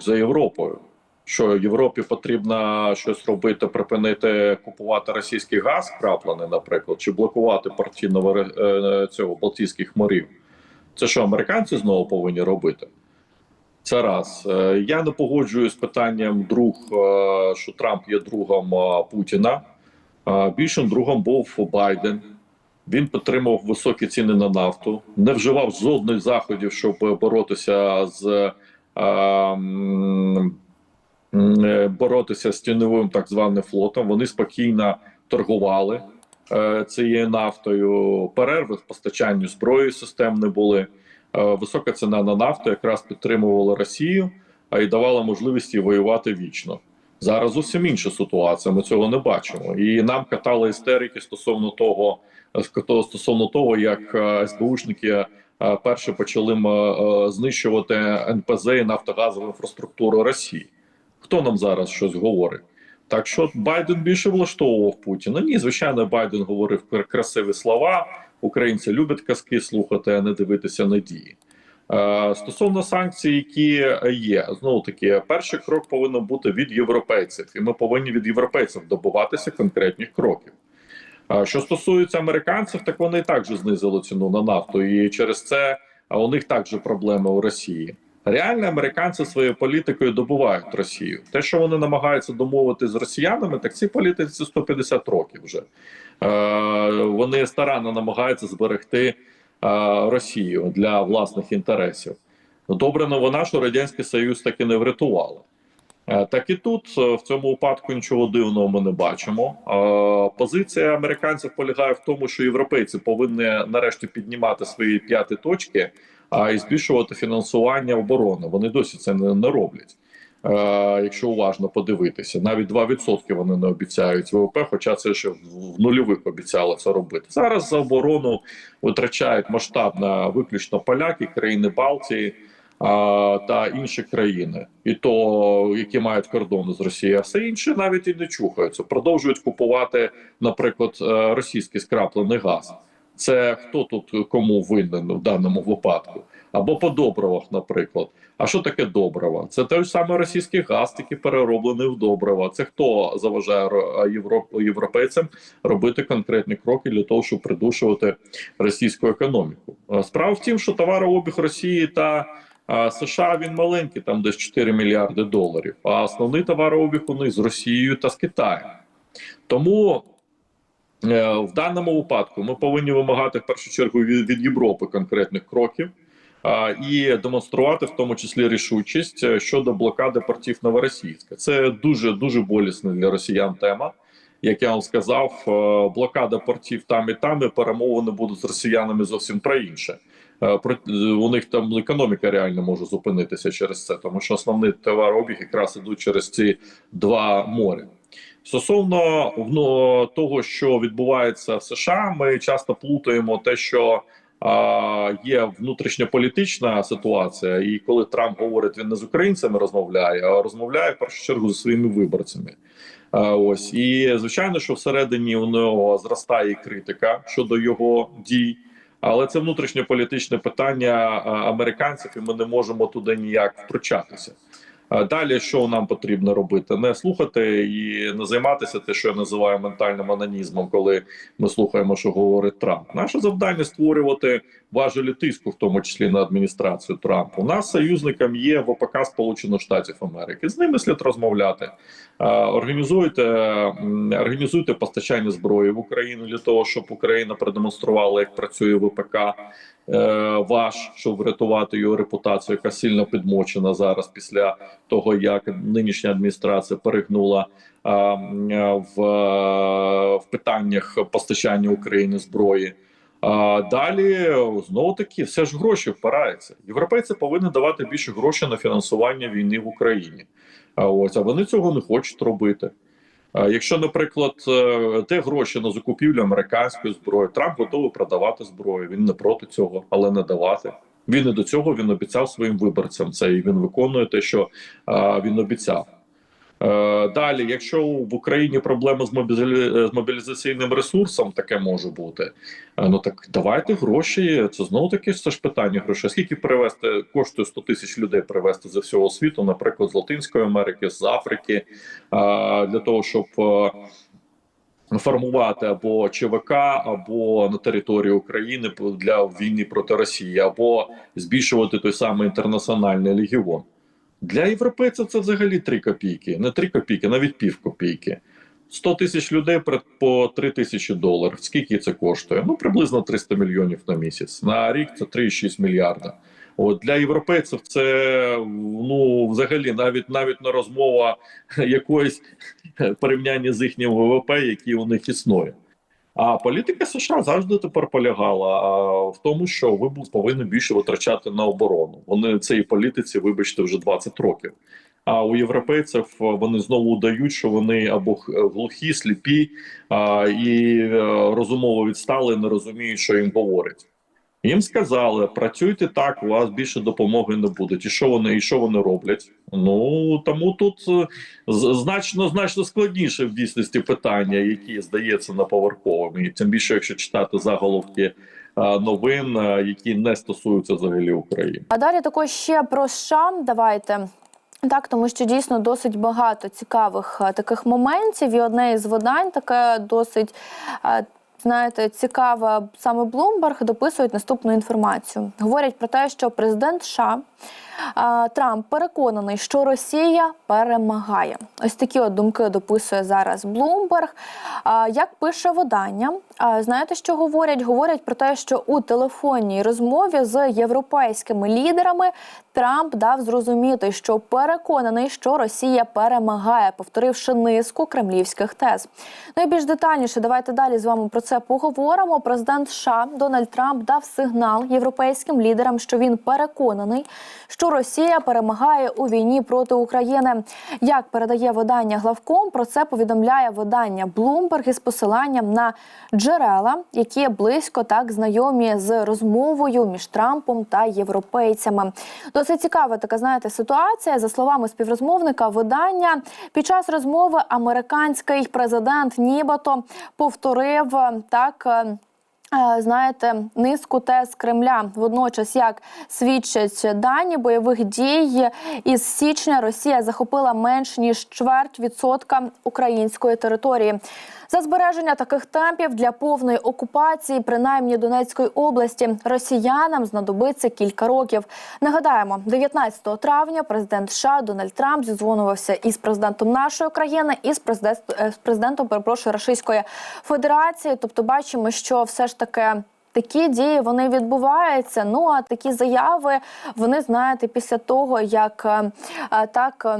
крок за Європою. Що Європі потрібно щось робити, припинити купувати російський газ краплений, наприклад, чи блокувати порті е, цього Балтійських морів. Це що американці знову повинні робити? Це раз. Е, Я не погоджуюсь з питанням друг, е, що Трамп є другом Путіна. Більшим другом був Байден. Він підтримав високі ціни на нафту, не вживав жодних заходів, щоб боротися з боротися з тіньовим так званим флотом. Вони спокійно торгували е, цією нафтою. Перерви в постачанні зброї систем не були. Е, Висока ціна на нафту якраз підтримувала Росію, а й давала можливість їй воювати вічно. Зараз зовсім інша ситуація. Ми цього не бачимо. І нам катали істерики стосовно того, е, стосовно того, як е, СБУшники е, перші почали е, знищувати НПЗ і нафтогазову інфраструктуру Росії. Хто нам зараз щось говорить? Так що Байден більше влаштовував Путіна. Ні, звичайно, Байден говорив красиві слова. Українці люблять казки слухати, а не дивитися на дії. Е, Стосовно санкцій, які є, знову таки, перший крок повинен бути від європейців, і ми повинні від європейців добуватися конкретних кроків. Що стосується американців, так вони також знизили ціну на нафту, і через це у них також проблеми у Росії. Реально, американці своєю політикою добувають Росію. Те, що вони намагаються домовити з росіянами, так ці політиці 150 років вже. Е, вони старанно намагаються зберегти е, Росію для власних інтересів. Добре новина, що Радянський Союз таки не врятували. Е, Так і тут е, в цьому випадку нічого дивного ми не бачимо. Е, Позиція американців полягає в тому, що європейці повинні нарешті піднімати свої п'яті точки, а і збільшувати фінансування оборони. Вони досі це не, роблять. Якщо уважно подивитися, навіть 2% вони не обіцяють ВВП, хоча це ще в нульових обіцяли це робити. Зараз за оборону витрачають масштабно виключно поляки, країни Балтії та інші країни, і то які мають кордони з Росією, а все інше навіть і не чухаються. Продовжують купувати, наприклад, е, російський скраплений газ. Це хто тут кому винен в даному випадку? Або по добривах, наприклад. А що таке добрива? Це той самий російський газ, який перероблений в добрива. Це хто заважає ро- європейцям робити конкретні кроки для того, щоб придушувати російську економіку? Е, Справа в тім, що товарообіг Росії та США він маленький, там десь 4 мільярди доларів. А основний товарообіг у них з Росією та з Китаєм. Тому е, в даному випадку ми повинні вимагати в першу чергу від, від Європи конкретних кроків. І демонструвати в тому числі рішучість е, щодо блокади портів Новоросійська. Це дуже дуже болісна для росіян тема. Як я вам сказав, е, блокада портів там і там, і перемовини будуть з росіянами зовсім про інше. Е, е, У них там економіка реально може зупинитися через це, тому що основний товарообіг якраз ідуть через ці два моря. Стосовно ну, того, що відбувається в США, ми часто плутаємо те, що а, є внутрішньополітична ситуація, і коли Трамп говорить, він не з українцями розмовляє, а розмовляє в першу чергу зі своїми виборцями. Ось і звичайно, що всередині у нього зростає критика щодо його дій. Але це внутрішньополітичне питання американців, і ми не можемо туди ніяк втручатися. Далі що нам потрібно робити? Не слухати і не займатися те, що я називаю ментальним анонізмом, коли ми слухаємо, що говорить Трамп. Наше завдання створювати важелі тиску, в тому числі на адміністрацію Трампа. У нас союзником є ВПК Сполучених Штатів Америки. З ними слід розмовляти. Організуйте, організуйте постачання зброї в Україну для того, щоб Україна продемонструвала, як працює ВПК е, ваш, щоб врятувати його репутацію, яка сильно підмочена зараз після того, як нинішня адміністрація перегнула е, в, е, в питаннях постачання України зброї. А далі знову таки все ж гроші впирається. Європейці повинні давати більше грошей на фінансування війни в Україні. А ось а вони цього не хочуть робити. А Якщо, наприклад, е, те гроші на закупівлю американської зброї, Трамп готовий продавати зброю. Він не проти цього, але не давати. Він і до цього він обіцяв своїм виборцям це, і він виконує те, що а, він обіцяв. Е, Далі, якщо в Україні проблеми з мобілі- з мобілізаційним ресурсом, таке може бути. Е, Ну так давайте гроші. Це знову таки це ж питання грошей. Скільки перевезти коштує 100 тисяч людей перевезти з всього світу, наприклад, з Латинської Америки, з Африки, е, для того, щоб формувати або ЧВК, або на території України для війни проти Росії, або збільшувати той самий інтернаціональний легіон. Для європейців це взагалі 3 копійки, не 3 копійки, навіть пів копійки. 100 тисяч людей по 3 тисячі доларів. Скільки це коштує? Ну, приблизно 300 мільйонів на місяць. На рік це 3,6 мільярда. От для європейців це ну взагалі навіть навіть не розмова якоїсь порівняння з їхнім ВВП, який у них існує. А політика США завжди тепер полягала в тому, що ви повинні більше витрачати на оборону. Вони цієї політиці, вибачте, вже 20 років. А у європейців вони знову дають, що вони або глухі, сліпі а, і е, розумово відстали, не розуміють, що їм говорять. Їм сказали, працюйте так, у вас більше допомоги не буде. І що вони, і що вони роблять? Ну тому тут е, значно значно складніше в дійсності питання, які здається наповерховими. І тим більше, якщо читати заголовки е, новин, е, які не стосуються взагалі України. А далі також ще про США. Давайте. Так, тому що дійсно досить багато цікавих таких моментів, і одне із видань таке досить. Знаєте, цікаве саме Bloomberg дописують наступну інформацію. Говорять про те, що президент США Трамп переконаний, що Росія перемагає. Ось такі от думки дописує зараз Bloomberg. Як пише видання, знаєте, що говорять? Говорять про те, що у телефонній розмові з європейськими лідерами Трамп дав зрозуміти, що переконаний, що Росія перемагає, повторивши низку кремлівських тез. Ну і більш детальніше, давайте далі з вами про це поговоримо. Президент США Дональд Трамп дав сигнал європейським лідерам, що він переконаний, що Росія перемагає у війні проти України. Як передає видання главком, про це повідомляє видання Bloomberg із посиланням на джерела, які близько так знайомі з розмовою між Трампом та європейцями. Досить цікава така, знаєте, ситуація. За словами співрозмовника видання, під час розмови американський президент нібито повторив так. е, Е, Знаєте, низку тез Кремля водночас, як свідчать дані бойових дій із січня, Росія захопила менш ніж чверть відсотка української території. За збереження таких темпів для повної окупації, принаймні Донецької області, росіянам знадобиться кілька років. Нагадаємо, 19 травня президент США Дональд Трамп зізвонувався із президентом нашої країни і е, з президентом перепрошую Російської Федерації. Тобто, бачимо, що все ж таки. Такі дії вони відбуваються. Ну а такі заяви вони знаєте після того, як е, е, так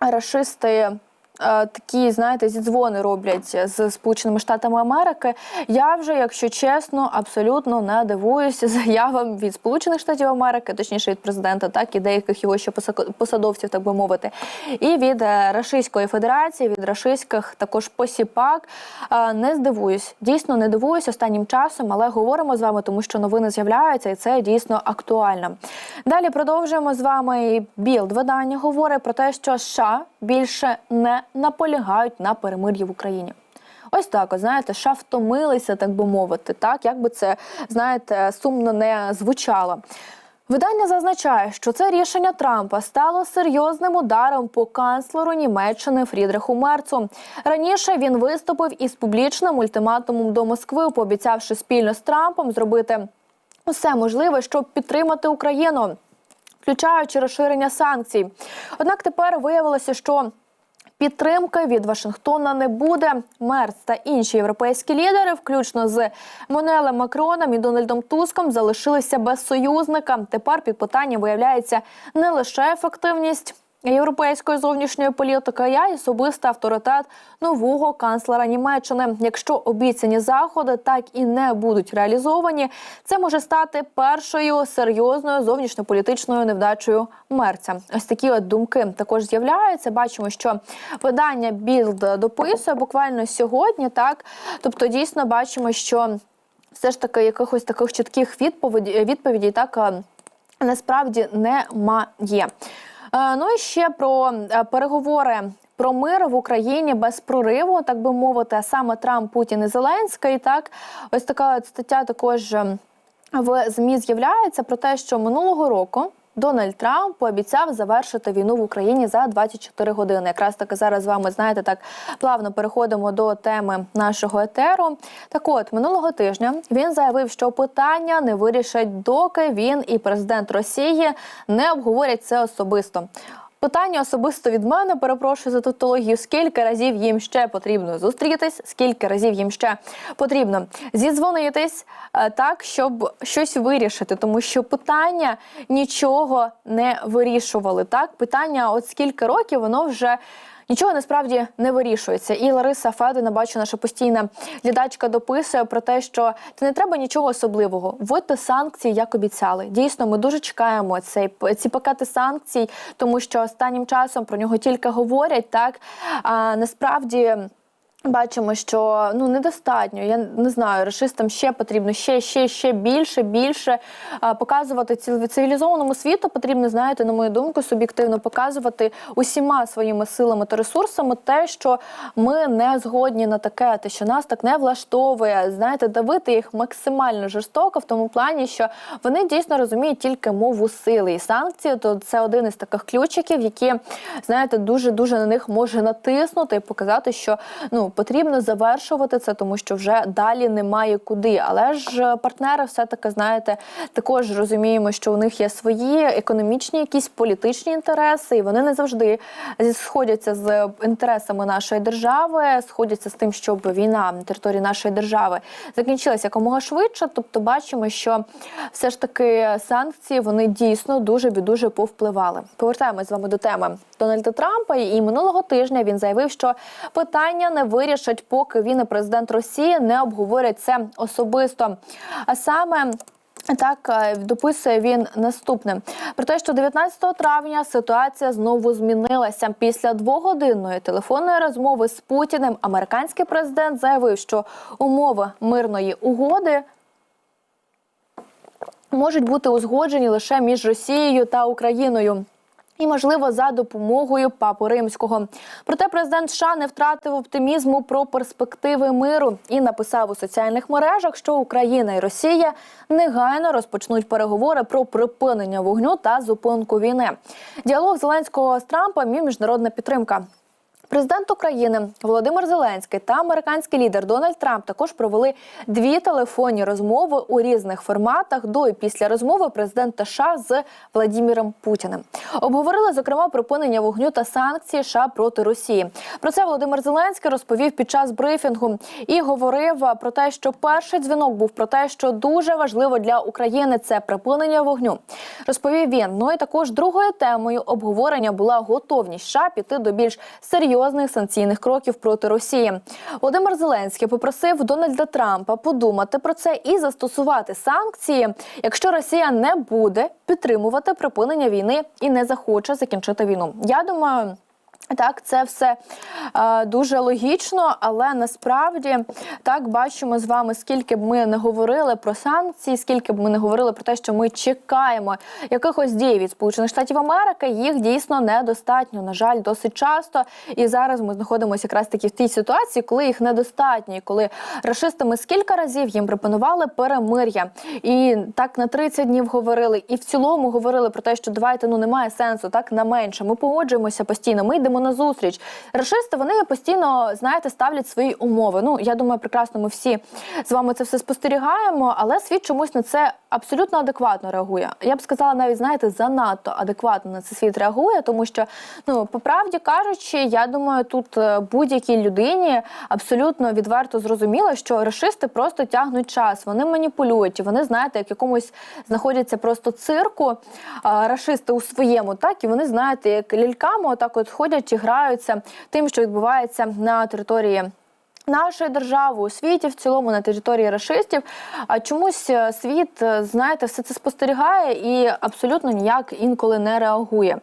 рашисти. Е, Такі, знаєте, зідзвони роблять з Сполученими Штатами Америки. Я вже, якщо чесно, абсолютно не дивуюся заявам від Сполучених Штатів Америки, точніше від президента, так і деяких його ще посадовців, так би мовити, і від е, Рашистської Федерації, від рашистських також посіпак. Е, Не здивуюсь, дійсно не дивуюсь останнім часом, але говоримо з вами, тому що новини з'являються, і це дійсно актуально. Далі продовжуємо з вами. Білд видання говорить про те, що США більше не наполягають на перемир'ї в Україні. Ось так, от, знаєте, США втомилися, так би мовити, так як би це знаєте сумно не звучало. Видання зазначає, що це рішення Трампа стало серйозним ударом по канцлеру Німеччини Фрідриху Мерцу. Раніше він виступив із публічним ультиматумом до Москви, пообіцявши спільно з Трампом зробити усе можливе, щоб підтримати Україну, включаючи розширення санкцій. Однак тепер виявилося, що Підтримки від Вашингтона не буде. Мерц та інші європейські лідери, включно з Монелем Макроном і Дональдом Туском, залишилися без союзника. Тепер під питанням виявляється не лише ефективність європейської зовнішньої політики, й особистий авторитет нового канцлера Німеччини. Якщо обіцяні заходи так і не будуть реалізовані, це може стати першою серйозною зовнішньополітичною невдачею Мерця. Ось такі от думки також з'являються. Бачимо, що видання Білд дописує буквально сьогодні. Так, тобто, дійсно бачимо, що все ж таки якихось таких чітких відповідей, відповідей так е, насправді немає. Е, Ну і ще про е, переговори про мир в Україні без прориву, так би мовити, саме Трамп, Путін і Зеленський. Так, ось така от стаття також ем, в ЗМІ з'являється про те, що минулого року. Дональд Трамп пообіцяв завершити війну в Україні за 24 години. Якраз таки зараз з вами знаєте, так плавно переходимо до теми нашого етеру. Так, от минулого тижня він заявив, що питання не вирішать, доки він і президент Росії не обговорять це особисто. Питання особисто від мене, перепрошую за тавтологію. Скільки разів їм ще потрібно зустрітись, скільки разів їм ще потрібно зідзвонитись е, так, щоб щось вирішити, тому що питання нічого не вирішували. Так, питання, от скільки років воно вже. Нічого насправді не вирішується. І Лариса Федина, бачу, наша постійна глядачка дописує про те, що це не треба нічого особливого. Вводьте санкції, як обіцяли. Дійсно, ми дуже чекаємо цей ці пакети санкцій, тому що останнім часом про нього тільки говорять. Так а насправді. Бачимо, що ну недостатньо. Я не знаю, расистам ще потрібно ще, ще, ще більше, більше показувати циві- цивілізованому світу. Потрібно, знаєте, на мою думку, суб'єктивно показувати усіма своїми силами та ресурсами те, що ми не згодні на таке, те, що нас так не влаштовує. Знаєте, давити їх максимально жорстоко в тому плані, що вони дійсно розуміють тільки мову сили і санкції. То це один із таких ключиків, які знаєте, дуже дуже на них може натиснути і показати, що ну потрібно завершувати це, тому що вже далі немає куди. Але ж е, партнери, все таки знаєте, також розуміємо, що у них є свої економічні, якісь політичні інтереси, і вони не завжди сходяться з інтересами нашої держави, сходяться з тим, щоб війна на території нашої держави закінчилася якомога швидше. Тобто, бачимо, що все ж таки санкції вони дійсно дуже дуже повпливали. Повертаємось з вами до теми Дональда Трампа. І минулого тижня він заявив, що питання не вирішать, поки він і президент Росії не обговорять це особисто. А саме. Так е, дописує він наступне про те, що 19 травня ситуація знову змінилася. Після двогодинної телефонної розмови з Путіним американський президент заявив, що умови мирної угоди можуть бути узгоджені лише між Росією та Україною. І, можливо, за допомогою папу римського. Проте президент США не втратив оптимізму про перспективи миру і написав у соціальних мережах, що Україна і Росія негайно розпочнуть переговори про припинення вогню та зупинку війни. Діалог Зеленського з Трампом і міжнародна підтримка. Президент України Володимир Зеленський та американський лідер Дональд Трамп також провели дві телефонні розмови у різних форматах до і після розмови президента США з Владіміром Путіним. Обговорили зокрема припинення вогню та санкції США проти Росії. Про це Володимир Зеленський розповів під час брифінгу і говорив про те, що перший дзвінок був про те, що дуже важливо для України це припинення вогню. Розповів він. Ну і також другою темою обговорення була готовність США піти до більш серйозних санкційних кроків проти Росії. Володимир Зеленський попросив Дональда Трампа подумати про це і застосувати санкції, якщо Росія не буде підтримувати припинення війни і не захоче закінчити війну. Я думаю. Так, це все е, дуже логічно, але насправді так бачимо з вами, скільки б ми не говорили про санкції, скільки б ми не говорили про те, що ми чекаємо якихось дій від Сполучених Штатів Америки, їх дійсно недостатньо. На жаль, досить часто. І зараз ми знаходимося якраз таки в тій ситуації, коли їх недостатньо, коли рашисти ми скільки разів їм пропонували перемир'я, і так на 30 днів говорили, і в цілому говорили про те, що давайте ну немає сенсу, так на менше. Ми погоджуємося постійно. Ми йдемо на зустріч. Рашисти вони постійно знаєте ставлять свої умови. Ну я думаю, прекрасно, ми всі з вами це все спостерігаємо, але світ чомусь на це абсолютно адекватно реагує. Я б сказала, навіть знаєте, занадто адекватно на це світ реагує, тому що ну по правді кажучи, я думаю, тут е, будь-якій людині абсолютно відверто зрозуміло, що рашисти просто тягнуть час. Вони маніпулюють. Вони знаєте, як якомусь знаходяться просто цирку рашисти у своєму, так і вони знаєте, як ляльками, отак от ходять і граються тим, що відбувається на території. Нашої держави у світі в цілому на території расистів, а чомусь е, світ, е, знаєте, все це спостерігає і абсолютно ніяк інколи не реагує.